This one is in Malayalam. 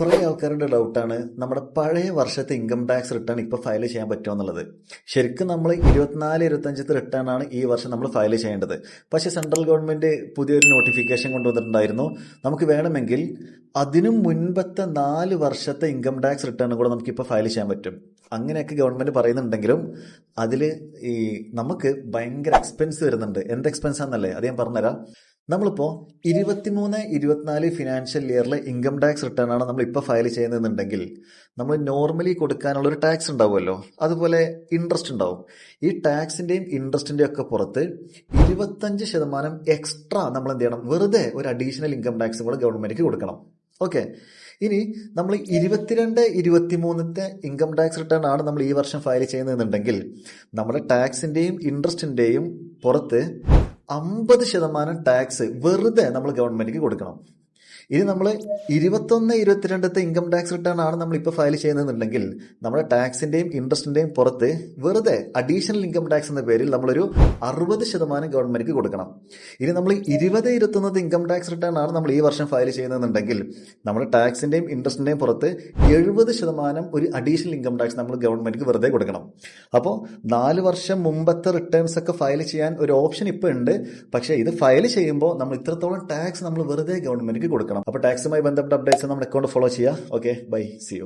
കുറേ ആൾക്കാരുടെ ഡൗട്ടാണ്. നമ്മുടെ പഴയ വർഷത്തെ ഇൻകം ടാക്സ് റിട്ടേൺ ഇപ്പോൾ ഫയൽ ചെയ്യാൻ പറ്റുമോ എന്നുള്ളത്. ശരിക്കും നമ്മൾ ഇരുപത്തിനാല് ഇരുപത്തഞ്ചത്തെ റിട്ടേൺ ആണ് ഈ വർഷം നമ്മൾ ഫയൽ ചെയ്യേണ്ടത്. പക്ഷേ സെൻട്രൽ ഗവൺമെന്റ് പുതിയൊരു നോട്ടിഫിക്കേഷൻ കൊണ്ടുവന്നിട്ടുണ്ടായിരുന്നു. നമുക്ക് വേണമെങ്കിൽ അതിനും മുൻപത്തെ നാല് വർഷത്തെ ഇൻകം ടാക്സ് റിട്ടേൺ കൂടെ നമുക്കിപ്പോൾ ഫയൽ ചെയ്യാൻ പറ്റും. അങ്ങനെയൊക്കെ ഗവൺമെന്റ് പറയുന്നുണ്ടെങ്കിലും അതിൽ ഈ നമുക്ക് ഭയങ്കര എക്സ്പെൻസ് വരുന്നുണ്ട്. എന്ത് എക്സ്പെൻസ് ആണെന്നല്ലേ? അത് ഞാൻ പറഞ്ഞുതരാം. നമ്മളിപ്പോൾ ഇരുപത്തിമൂന്ന് ഇരുപത്തിനാല് ഫിനാൻഷ്യൽ ഇയറിലെ ഇൻകം ടാക്സ് റിട്ടേൺ ആണ് നമ്മൾ ഇപ്പോൾ ഫയൽ ചെയ്യുന്നതെന്നുണ്ടെങ്കിൽ നമ്മൾ നോർമലി കൊടുക്കാനുള്ള ഒരു ടാക്സ് ഉണ്ടാവുമല്ലോ. അതുപോലെ ഇൻട്രസ്റ്റ് ഉണ്ടാവും. ഈ ടാക്സിന്റെയും ഇൻട്രസ്റ്റിന്റെയും ഒക്കെ പുറത്ത് ഇരുപത്തഞ്ച് ശതമാനം എക്സ്ട്രാ നമ്മൾ എന്ത് ചെയ്യണം? വെറുതെ ഒരു അഡീഷണൽ ഇൻകം ടാക്സ് കൂടെ ഗവൺമെന്റിക്ക് കൊടുക്കണം. ഓക്കെ ഇനി നമ്മൾ ഇരുപത്തിരണ്ട് ഇരുപത്തിമൂന്നത്തെ ഇൻകം ടാക്സ് റിട്ടേൺ ആണ് നമ്മൾ ഈ വർഷം ഫയൽ ചെയ്യുന്നതെന്നുണ്ടെങ്കിൽ നമ്മുടെ ടാക്സിന്റെയും ഇൻട്രസ്റ്റിന്റെയും പുറത്ത് അമ്പത് ശതമാനം ടാക്സ് വെറുതെ നമ്മൾ ഗവൺമെന്റിന് കൊടുക്കണം. ഇനി നമ്മൾ ഇരുപത്തൊന്ന് ഇരുപത്തിരണ്ടത്തെ ഇൻകം ടാക്സ് റിട്ടേൺ ആണ് നമ്മൾ ഇപ്പോൾ ഫയൽ ചെയ്യുന്നതെന്നുണ്ടെങ്കിൽ നമ്മുടെ ടാക്സിന്റെയും ഇൻട്രസ്റ്റിന്റെയും പുറത്ത് വെറുതെ അഡീഷണൽ ഇൻകം ടാക്സ് എന്ന പേരിൽ നമ്മളൊരു അറുപത് ശതമാനം ഗവൺമെന്റിന് കൊടുക്കണം. ഇനി നമ്മൾ ഇരുപത് ഇരുപത്തൊന്നത്തെ ഇൻകം ടാക്സ് റിട്ടേൺ ആണ് നമ്മൾ ഈ വർഷം ഫയൽ ചെയ്യുന്നതെന്നുണ്ടെങ്കിൽ നമ്മുടെ ടാക്സിന്റെയും ഇൻട്രസ്റ്റിന്റെയും പുറത്ത് എഴുപത് ശതമാനം ഒരു അഡീഷണൽ ഇൻകം ടാക്സ് നമ്മൾ ഗവൺമെന്റിന് വെറുതെ കൊടുക്കണം. അപ്പോൾ നാല് വർഷം മുമ്പത്തെ റിട്ടേൺസ് ഒക്കെ ഫയൽ ചെയ്യാൻ ഒരു ഓപ്ഷൻ ഇപ്പോൾ ഉണ്ട്. പക്ഷേ ഇത് ഫയൽ ചെയ്യുമ്പോൾ നമ്മൾ ഇത്രത്തോളം ടാക്സ് നമ്മൾ വെറുതെ ഗവൺമെന്റിന് കൊടുക്കണം. അപ്പോൾ ടാക്സുമായി ബന്ധപ്പെട്ട അപ്ഡേറ്റ്സ് നമ്മുടെ അക്കൗണ്ട് ഫോളോ ചെയ്യുക. Okay bye see you